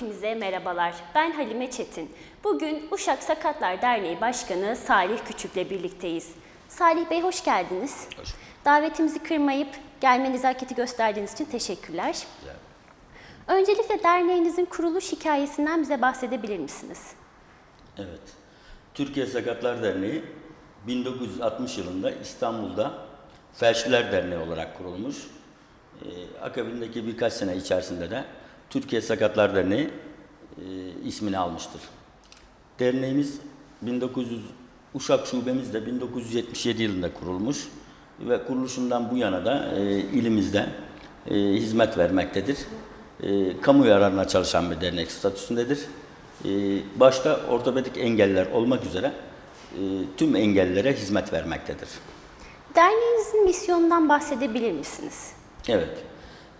Hepinize merhabalar. Ben Halime Çetin. Bugün Uşak Sakatlar Derneği Başkanı Salih Küçük'le birlikteyiz. Salih Bey hoş geldiniz. Hoş. Davetimizi kırmayıp gelme nezaketi gösterdiğiniz için teşekkürler. Öncelikle derneğinizin kuruluş hikayesinden bize bahsedebilir misiniz? Evet. Türkiye Sakatlar Derneği 1960 yılında İstanbul'da Felçliler Derneği olarak kurulmuş. Ee, akabindeki birkaç sene içerisinde de Türkiye Sakatlar Derneği e, ismini almıştır. Derneğimiz 1900 Uşak şubemiz de 1977 yılında kurulmuş ve kuruluşundan bu yana da e, ilimizde e, hizmet vermektedir. E, kamu yararına çalışan bir dernek statüsündedir. E, başta ortopedik engeller olmak üzere e, tüm engellilere hizmet vermektedir. Derneğinizin misyonundan bahsedebilir misiniz? Evet.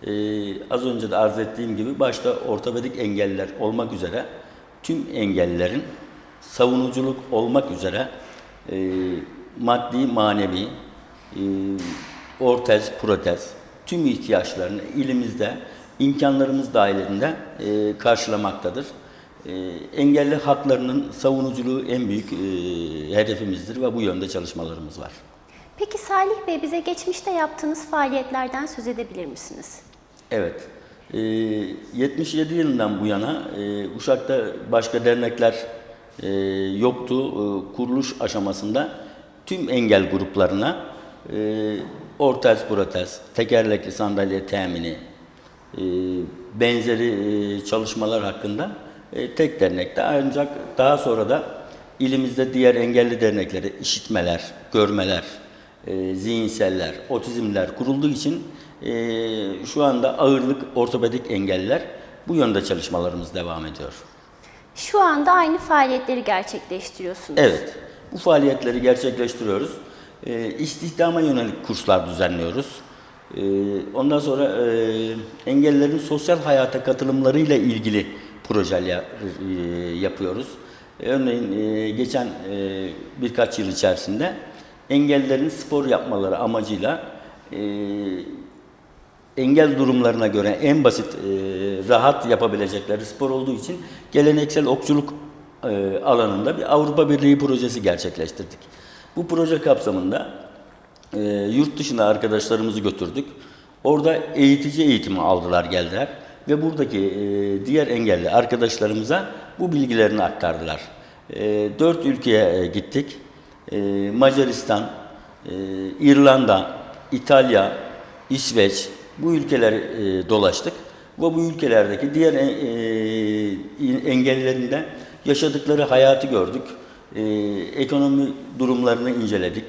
Ee, az önce de arz ettiğim gibi başta ortopedik engelliler olmak üzere tüm engellilerin savunuculuk olmak üzere e, maddi, manevi, e, ortez, protez tüm ihtiyaçlarını ilimizde imkanlarımız dahilinde e, karşılamaktadır. E, engelli haklarının savunuculuğu en büyük e, hedefimizdir ve bu yönde çalışmalarımız var. Peki Salih Bey bize geçmişte yaptığınız faaliyetlerden söz edebilir misiniz? Evet. Ee, 77 yılından bu yana e, Uşak'ta başka dernekler e, yoktu. E, kuruluş aşamasında tüm engel gruplarına e, ortez, protez, tekerlekli sandalye temini, e, benzeri e, çalışmalar hakkında e, tek dernekte ancak daha sonra da ilimizde diğer engelli dernekleri işitmeler, görmeler, e, zihinseller, otizmler kurulduğu için e, şu anda ağırlık ortopedik engelliler bu yönde çalışmalarımız devam ediyor. Şu anda aynı faaliyetleri gerçekleştiriyorsunuz. Evet, bu faaliyetleri gerçekleştiriyoruz. E, istihdama yönelik kurslar düzenliyoruz. E, ondan sonra e, engellilerin sosyal hayata katılımlarıyla ilgili projeler e, yapıyoruz. E, örneğin e, geçen e, birkaç yıl içerisinde engellilerin spor yapmaları amacıyla e, engel durumlarına göre en basit, e, rahat yapabilecekleri spor olduğu için geleneksel okçuluk e, alanında bir Avrupa Birliği projesi gerçekleştirdik. Bu proje kapsamında e, yurt dışına arkadaşlarımızı götürdük. Orada eğitici eğitimi aldılar geldiler ve buradaki e, diğer engelli arkadaşlarımıza bu bilgilerini aktardılar. E, dört ülkeye e, gittik. E, Macaristan, e, İrlanda, İtalya, İsveç bu ülkeleri e, dolaştık ve bu ülkelerdeki diğer e, e, engellilerin de yaşadıkları hayatı gördük. E, ekonomi durumlarını inceledik.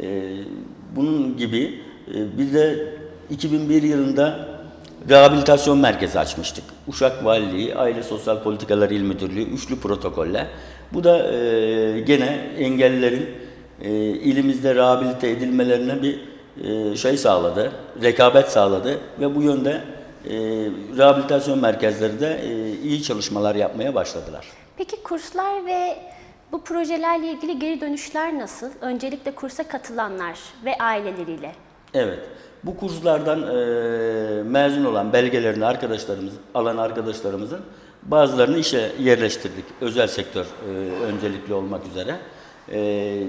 E, bunun gibi e, bir de 2001 yılında rehabilitasyon merkezi açmıştık. Uşak Valiliği, Aile Sosyal Politikalar İl Müdürlüğü, üçlü protokolle. Bu da e, gene engellilerin e, ilimizde rehabilite edilmelerine bir e, şey sağladı, rekabet sağladı ve bu yönde e, rehabilitasyon merkezleri de e, iyi çalışmalar yapmaya başladılar. Peki kurslar ve bu projelerle ilgili geri dönüşler nasıl? Öncelikle kursa katılanlar ve aileleriyle. Evet. Bu kurslardan e, mezun olan belgelerini arkadaşlarımız, alan arkadaşlarımızın bazılarını işe yerleştirdik. Özel sektör e, öncelikli olmak üzere. E,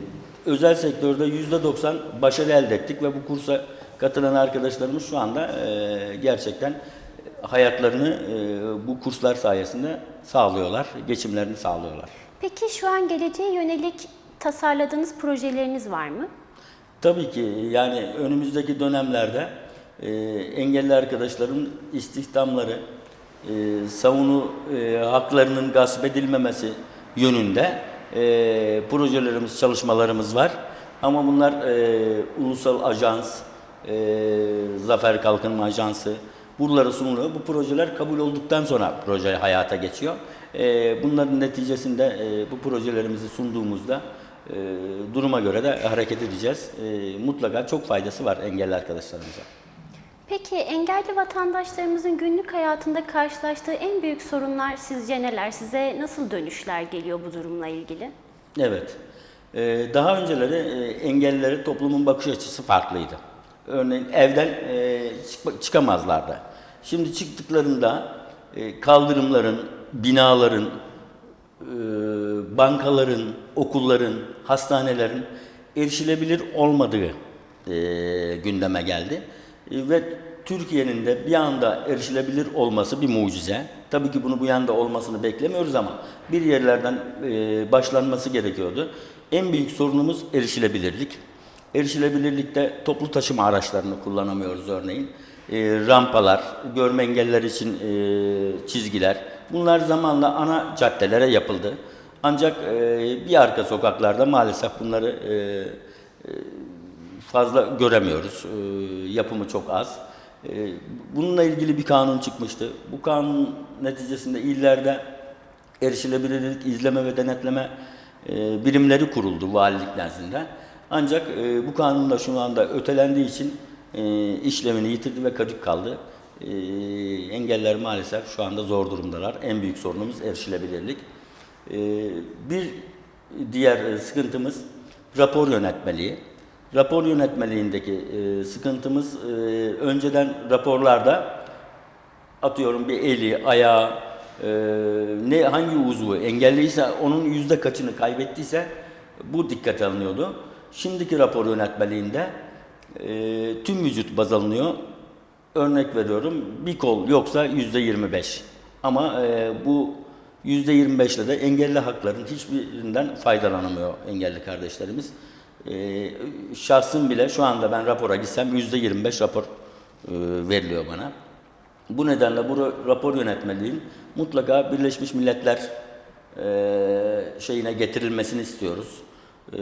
özel sektörde yüzde 90 başarı elde ettik ve bu kursa katılan arkadaşlarımız şu anda e, gerçekten hayatlarını e, bu kurslar sayesinde sağlıyorlar, geçimlerini sağlıyorlar. Peki şu an geleceğe yönelik tasarladığınız projeleriniz var mı? Tabii ki yani önümüzdeki dönemlerde e, engelli arkadaşların istihdamları, e, savunu e, haklarının gasp edilmemesi yönünde e, projelerimiz, çalışmalarımız var. Ama bunlar e, ulusal ajans, e, Zafer Kalkınma Ajansı, buralara sunuluyor. Bu projeler kabul olduktan sonra proje hayata geçiyor. E, bunların neticesinde e, bu projelerimizi sunduğumuzda e, duruma göre de hareket edeceğiz. E, mutlaka çok faydası var engelli arkadaşlarımıza. Peki engelli vatandaşlarımızın günlük hayatında karşılaştığı en büyük sorunlar sizce neler? Size nasıl dönüşler geliyor bu durumla ilgili? Evet. E, daha önceleri e, engellilere toplumun bakış açısı farklıydı. Örneğin evden e, çık- çıkamazlardı. Şimdi çıktıklarında e, kaldırımların, binaların, e, bankaların, okulların, hastanelerin erişilebilir olmadığı gündeme geldi. E, ve Türkiye'nin de bir anda erişilebilir olması bir mucize. Tabii ki bunu bu yanda olmasını beklemiyoruz ama bir yerlerden e, başlanması gerekiyordu. En büyük sorunumuz erişilebilirlik. Erişilebilirlikte toplu taşıma araçlarını kullanamıyoruz örneğin. E, rampalar, görme engelliler için e, çizgiler. Bunlar zamanla ana caddelere yapıldı. Ancak e, bir arka sokaklarda maalesef bunları e, fazla göremiyoruz. E, yapımı çok az. E, bununla ilgili bir kanun çıkmıştı. Bu kanun neticesinde illerde erişilebilirlik, izleme ve denetleme e, birimleri kuruldu valilik nezdinde. Ancak e, bu kanun da şu anda ötelendiği için e, işlevini yitirdi ve kaçık kaldı. E, engeller maalesef şu anda zor durumdalar. En büyük sorunumuz erişilebilirlik. E, bir diğer e, sıkıntımız rapor yönetmeliği. Rapor yönetmeliğindeki e, sıkıntımız e, önceden raporlarda atıyorum bir eli, ayağı, e, ne hangi uzvu engelliyse onun yüzde kaçını kaybettiyse bu dikkate alınıyordu. Şimdiki rapor yönetmeliğinde e, tüm vücut baz alınıyor. Örnek veriyorum bir kol yoksa yüzde 25. Ama e, bu yüzde 25 ile de engelli hakların hiçbirinden faydalanamıyor engelli kardeşlerimiz. E, şahsım bile şu anda ben rapora gitsem yüzde 25 rapor e, veriliyor bana. Bu nedenle bu ra- rapor yönetmeliğin mutlaka Birleşmiş Milletler e, şeyine getirilmesini istiyoruz. E,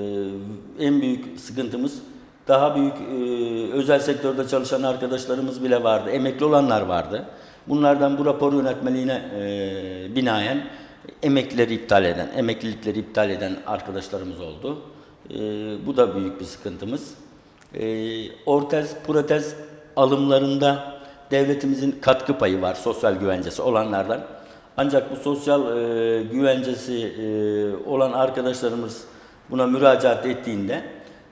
en büyük sıkıntımız daha büyük e, özel sektörde çalışan arkadaşlarımız bile vardı, emekli olanlar vardı. Bunlardan bu rapor yönetmeliğine e, binaen emeklileri iptal eden, emeklilikleri iptal eden arkadaşlarımız oldu. E, bu da büyük bir sıkıntımız. E, ortez, protez alımlarında devletimizin katkı payı var sosyal güvencesi olanlardan. Ancak bu sosyal e, güvencesi e, olan arkadaşlarımız buna müracaat ettiğinde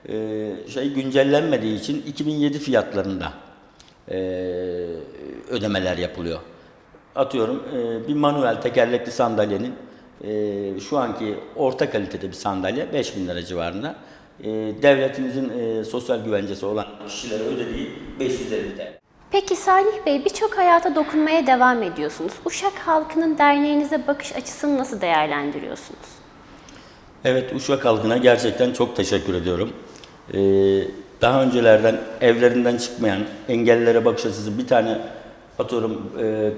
e, şey güncellenmediği için 2007 fiyatlarında e, ödemeler yapılıyor. Atıyorum e, bir manuel tekerlekli sandalyenin e, şu anki orta kalitede bir sandalye 5000 lira civarında. E, devletimizin e, sosyal güvencesi olan kişilere ödediği 550 TL. Peki Salih Bey birçok hayata dokunmaya devam ediyorsunuz. Uşak halkının derneğinize bakış açısını nasıl değerlendiriyorsunuz? Evet, Uşak halkına gerçekten çok teşekkür ediyorum. Ee, daha öncelerden evlerinden çıkmayan engellilere bakış açısı bir tane atıyorum e,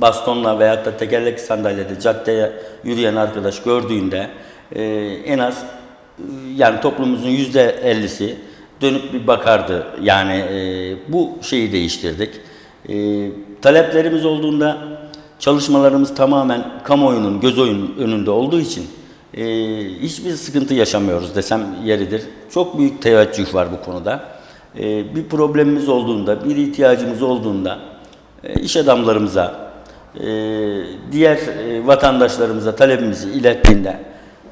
bastonla veyahut da tekerlekli sandalyede caddeye yürüyen arkadaş gördüğünde e, en az e, yani toplumumuzun yüzde ellisi dönüp bir bakardı. Yani e, bu şeyi değiştirdik. E, taleplerimiz olduğunda çalışmalarımız tamamen kamuoyunun göz oyun önünde olduğu için e, hiçbir sıkıntı yaşamıyoruz desem yeridir. Çok büyük teveccüh var bu konuda. E, bir problemimiz olduğunda, bir ihtiyacımız olduğunda e, iş adamlarımıza, diğer e, vatandaşlarımıza talebimizi ilettiğinde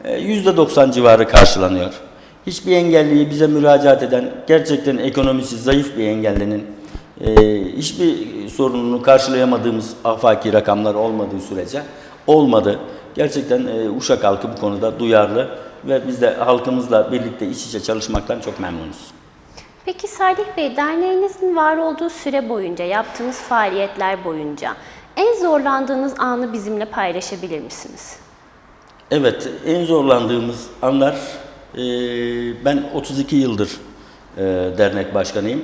e, %90 civarı karşılanıyor. Hiçbir engelliyi bize müracaat eden, gerçekten ekonomisi zayıf bir engellinin e, hiçbir sorununu karşılayamadığımız afaki rakamlar olmadığı sürece olmadı. Gerçekten Uşak halkı bu konuda duyarlı ve biz de halkımızla birlikte iç içe çalışmaktan çok memnunuz. Peki Salih Bey, derneğinizin var olduğu süre boyunca, yaptığınız faaliyetler boyunca en zorlandığınız anı bizimle paylaşabilir misiniz? Evet, en zorlandığımız anlar, e, ben 32 yıldır e, dernek başkanıyım.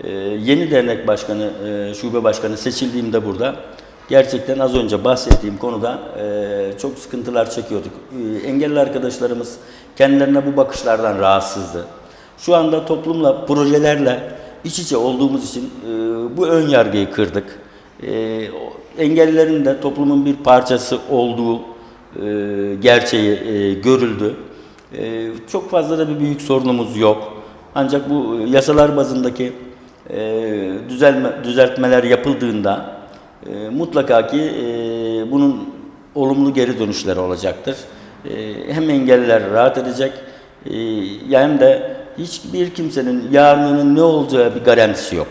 E, yeni dernek başkanı, e, şube başkanı seçildiğimde burada gerçekten az önce bahsettiğim konuda e, çok sıkıntılar çekiyorduk. E, engelli arkadaşlarımız kendilerine bu bakışlardan rahatsızdı. Şu anda toplumla, projelerle iç içe olduğumuz için e, bu ön yargıyı kırdık. E, engellilerin de toplumun bir parçası olduğu e, gerçeği e, görüldü. E, çok fazla da bir büyük sorunumuz yok. Ancak bu e, yasalar bazındaki e, düzelme, düzeltmeler yapıldığında e, mutlaka ki e, bunun olumlu geri dönüşleri olacaktır. E, hem engelliler rahat edecek e, hem de hiçbir kimsenin yarının ne olacağı bir garantisi yok.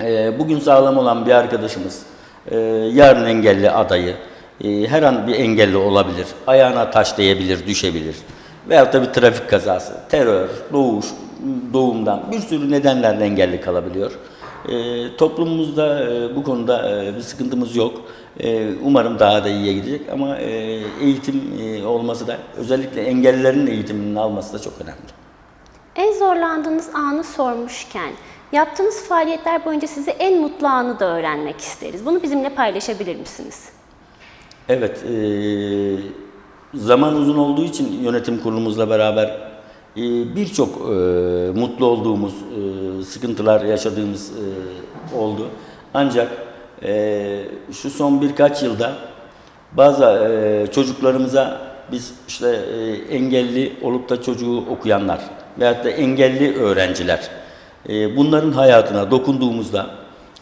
E, bugün sağlam olan bir arkadaşımız, e, yarın engelli adayı, e, her an bir engelli olabilir. Ayağına taş değebilir, düşebilir. Veyahut da bir trafik kazası, terör, doğuş, doğumdan bir sürü nedenlerle engelli kalabiliyor. E, toplumumuzda e, bu konuda e, bir sıkıntımız yok. E, umarım daha da iyiye gidecek ama e, eğitim e, olması da özellikle engellilerin eğitiminin alması da çok önemli. En zorlandığınız anı sormuşken, yaptığınız faaliyetler boyunca sizi en mutlu anı da öğrenmek isteriz. Bunu bizimle paylaşabilir misiniz? Evet, eee, zaman uzun olduğu için yönetim kurulumuzla beraber eee, birçok eee, mutlu olduğumuz, eee, sıkıntılar yaşadığımız eee, oldu. Ancak eee, şu son birkaç yılda bazı eee, çocuklarımıza biz işte eee, engelli olup da çocuğu okuyanlar veyahut da engelli öğrenciler eee, bunların hayatına dokunduğumuzda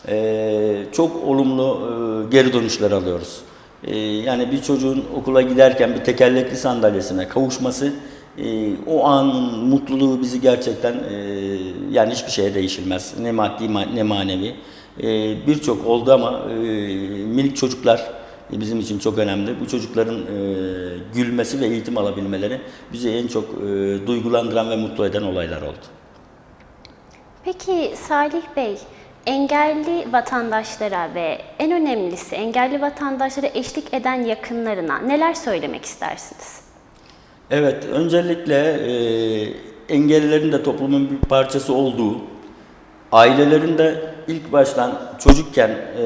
eee, çok olumlu eee, geri dönüşler alıyoruz. Ee, yani bir çocuğun okula giderken bir tekerlekli sandalyesine kavuşması e, o anın mutluluğu bizi gerçekten e, yani hiçbir şeye değişilmez. Ne maddi ma- ne manevi. E, Birçok oldu ama e, minik çocuklar e, bizim için çok önemli. Bu çocukların e, gülmesi ve eğitim alabilmeleri bizi en çok e, duygulandıran ve mutlu eden olaylar oldu. Peki Salih Bey, engelli vatandaşlara ve en önemlisi engelli vatandaşlara eşlik eden yakınlarına neler söylemek istersiniz? Evet, öncelikle e, engellilerin de toplumun bir parçası olduğu, ailelerin de ilk baştan çocukken e,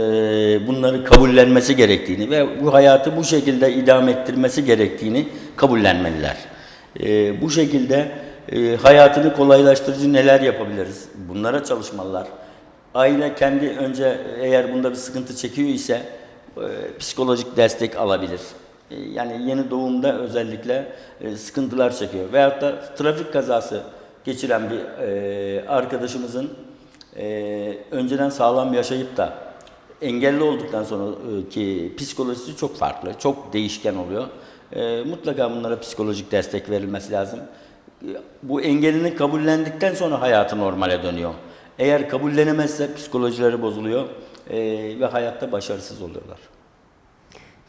bunları kabullenmesi gerektiğini ve bu hayatı bu şekilde idame ettirmesi gerektiğini kabullenmeliler. E, bu şekilde e, hayatını kolaylaştırıcı neler yapabiliriz? Bunlara çalışmalılar. Aile kendi önce eğer bunda bir sıkıntı çekiyor ise e, psikolojik destek alabilir. E, Yani yeni doğumda özellikle sıkıntılar çekiyor. Veyahut da trafik kazası geçiren bir arkadaşımızın önceden sağlam yaşayıp da engelli olduktan sonra ki psikolojisi çok farklı, çok değişken oluyor. Mutlaka bunlara psikolojik destek verilmesi lazım. Bu engelini kabullendikten sonra hayatı normale dönüyor. Eğer kabullenemezse psikolojileri bozuluyor e, ve hayatta başarısız oluyorlar.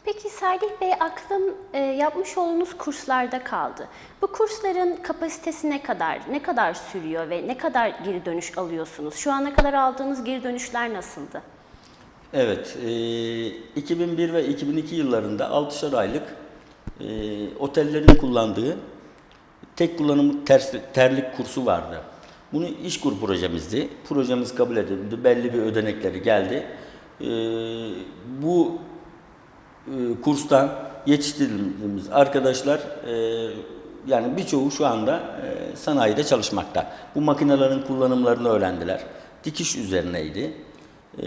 Peki Salih Bey aklım e, yapmış olduğunuz kurslarda kaldı. Bu kursların kapasitesi ne kadar, ne kadar sürüyor ve ne kadar geri dönüş alıyorsunuz? Şu ana kadar aldığınız geri dönüşler nasıldı? Evet, e, 2001 ve 2002 yıllarında 6'şar aylık e, otellerin kullandığı tek kullanımlık terlik kursu vardı. Bunu İşkur projemizdi. Projemiz kabul edildi. Belli bir ödenekleri geldi. E, bu e, kurstan yetiştirdiğimiz arkadaşlar e, yani birçoğu şu anda e, sanayide çalışmakta. Bu makinelerin kullanımlarını öğrendiler. Dikiş üzerineydi. E,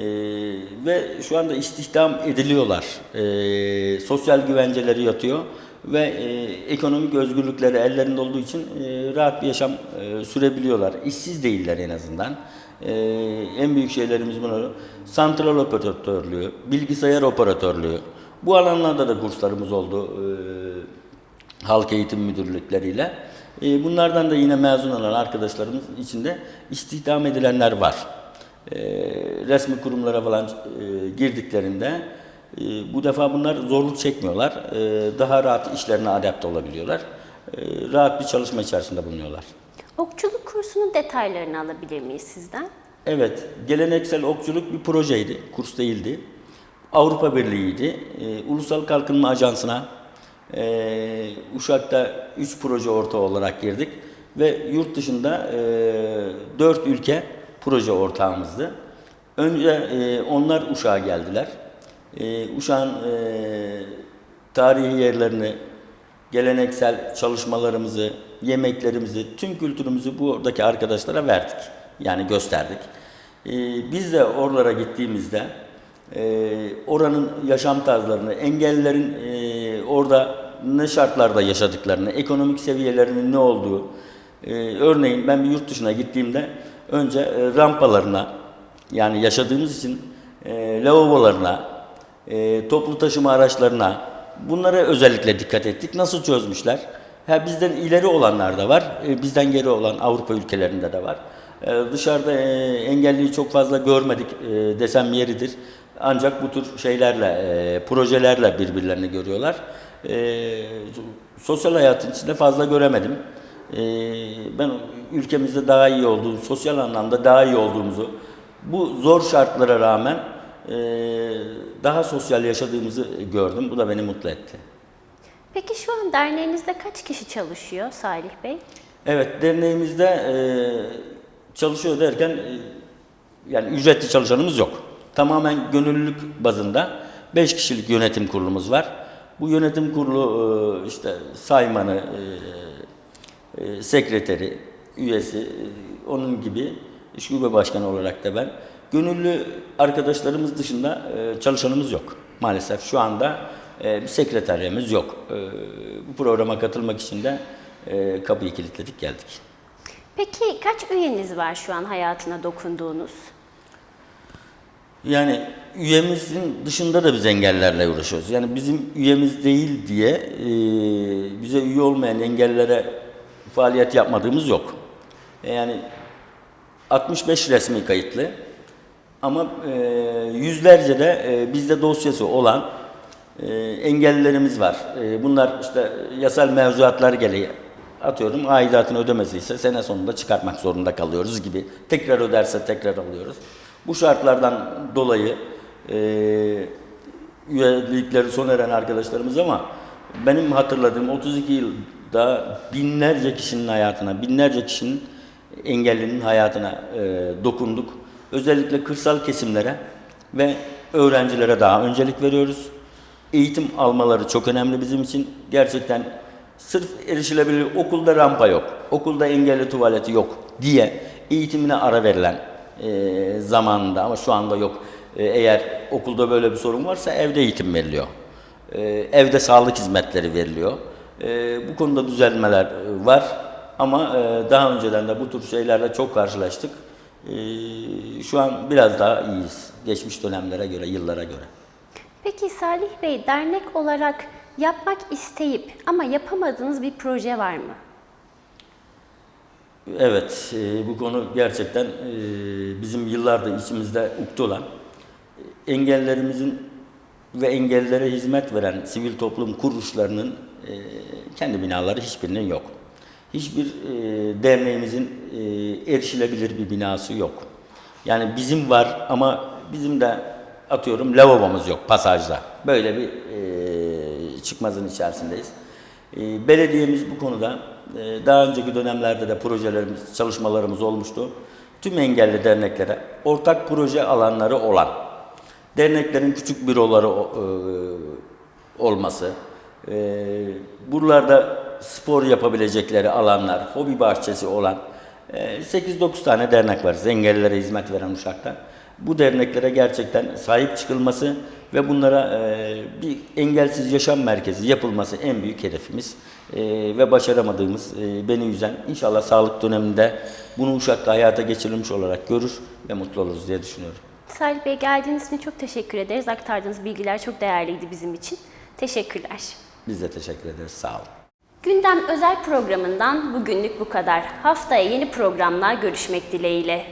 ve şu anda istihdam ediliyorlar. E, sosyal güvenceleri yatıyor ve e, ekonomik özgürlükleri ellerinde olduğu için e, rahat bir yaşam e, sürebiliyorlar. İşsiz değiller en azından. E, en büyük şeylerimiz bunlar. Santral operatörlüğü, bilgisayar operatörlüğü. Bu alanlarda da kurslarımız oldu. E, halk eğitim müdürlükleriyle. E, bunlardan da yine mezun olan arkadaşlarımız içinde istihdam edilenler var. E, resmi kurumlara falan e, girdiklerinde e, bu defa bunlar zorluk çekmiyorlar. E, daha rahat işlerine adapte olabiliyorlar. E, rahat bir çalışma içerisinde bulunuyorlar. Okçuluk kursunun detaylarını alabilir miyiz sizden? Evet, geleneksel okçuluk bir projeydi, kurs değildi. Avrupa Birliği'ydi. Ee, Ulusal Kalkınma Ajansı'na e, Uşak'ta 3 proje ortağı olarak girdik. Ve yurt dışında e, 4 ülke proje ortağımızdı. Önce e, onlar Uşak'a geldiler. E, Uşak'ın e, tarihi yerlerini, geleneksel çalışmalarımızı, yemeklerimizi, tüm kültürümüzü buradaki arkadaşlara verdik. Yani gösterdik. Ee, biz de oralara gittiğimizde e, oranın yaşam tarzlarını, engellilerin e, orada ne şartlarda yaşadıklarını, ekonomik seviyelerinin ne olduğu, e, örneğin ben bir yurt dışına gittiğimde önce e, rampalarına, yani yaşadığımız için e, lavabolarına, e, toplu taşıma araçlarına bunlara özellikle dikkat ettik. Nasıl çözmüşler? Ha, bizden ileri olanlar da var, e, bizden geri olan Avrupa ülkelerinde de var. E, dışarıda e, engelliyi çok fazla görmedik e, desem yeridir. Ancak bu tür şeylerle, e, projelerle birbirlerini görüyorlar. E, sosyal hayatın içinde fazla göremedim. E, ben ülkemizde daha iyi olduğu, sosyal anlamda daha iyi olduğumuzu, bu zor şartlara rağmen e, daha sosyal yaşadığımızı gördüm. Bu da beni mutlu etti. Peki şu an derneğinizde kaç kişi çalışıyor Salih Bey? Evet, derneğimizde e, çalışıyor derken e, yani ücretli çalışanımız yok. Tamamen gönüllülük bazında 5 kişilik yönetim kurulumuz var. Bu yönetim kurulu e, işte saymanı, e, e, sekreteri, üyesi, e, onun gibi şube başkanı olarak da ben. Gönüllü arkadaşlarımız dışında e, çalışanımız yok. Maalesef şu anda e, bir sekreterimiz yok. E, bu programa katılmak için de e, kapıyı kilitledik geldik. Peki kaç üyeniz var şu an hayatına dokunduğunuz? Yani üyemizin dışında da biz engellerle uğraşıyoruz. Yani bizim üyemiz değil diye e, bize üye olmayan engellere faaliyet yapmadığımız yok. E, Yani 65 resmi kayıtlı ama e, yüzlerce de e, bizde dosyası olan e, engellilerimiz var. E, bunlar işte yasal mevzuatlar gereği atıyorum aidatını ödemesi ise sene sonunda çıkartmak zorunda kalıyoruz gibi. Tekrar öderse tekrar alıyoruz. Bu şartlardan dolayı e, üyelikleri sona eren arkadaşlarımız ama benim hatırladığım 32 yılda binlerce kişinin hayatına, binlerce kişinin engellinin hayatına e, dokunduk. Özellikle kırsal kesimlere ve öğrencilere daha öncelik veriyoruz. Eğitim almaları çok önemli bizim için. Gerçekten sırf erişilebilir okulda rampa yok, okulda engelli tuvaleti yok diye eğitimine ara verilen e, zamanında ama şu anda yok. E, eğer okulda böyle bir sorun varsa evde eğitim veriliyor. E, evde sağlık hizmetleri veriliyor. E, bu konuda düzelmeler e, var ama e, daha önceden de bu tür şeylerle çok karşılaştık. E, şu an biraz daha iyiyiz geçmiş dönemlere göre, yıllara göre. Peki Salih Bey dernek olarak yapmak isteyip ama yapamadığınız bir proje var mı? Evet, e, bu konu gerçekten e, bizim yıllardır içimizde ukde olan e, engellerimizin ve engellilere hizmet veren sivil toplum kuruluşlarının kendi binaları hiçbirinin yok. Hiçbir e, derneğimizin e, erişilebilir bir binası yok. Yani bizim var ama bizim de atıyorum lavabomuz yok pasajda. Böyle bir e, çıkmazın içerisindeyiz. E, belediyemiz bu konuda e, daha önceki dönemlerde de projelerimiz, çalışmalarımız olmuştu. Tüm engelli derneklere ortak proje alanları olan derneklerin küçük büroları e, olması, e, buralarda spor yapabilecekleri alanlar, hobi bahçesi olan e, 8-9 tane dernek var engellilere hizmet veren Uşak'ta. Bu derneklere gerçekten sahip çıkılması ve bunlara e, bir engelsiz yaşam merkezi yapılması en büyük hedefimiz E, ve başaramadığımız e, beni üzen. İnşallah sağlık döneminde bunu Uşak'ta hayata geçirilmiş olarak görür ve mutlu oluruz diye düşünüyorum. Salih Bey geldiğiniz için çok teşekkür ederiz. Aktardığınız bilgiler çok değerliydi bizim için. Teşekkürler. Biz de teşekkür ederiz. Sağ olun. Gündem özel programından bugünlük bu kadar. Haftaya yeni programla görüşmek dileğiyle.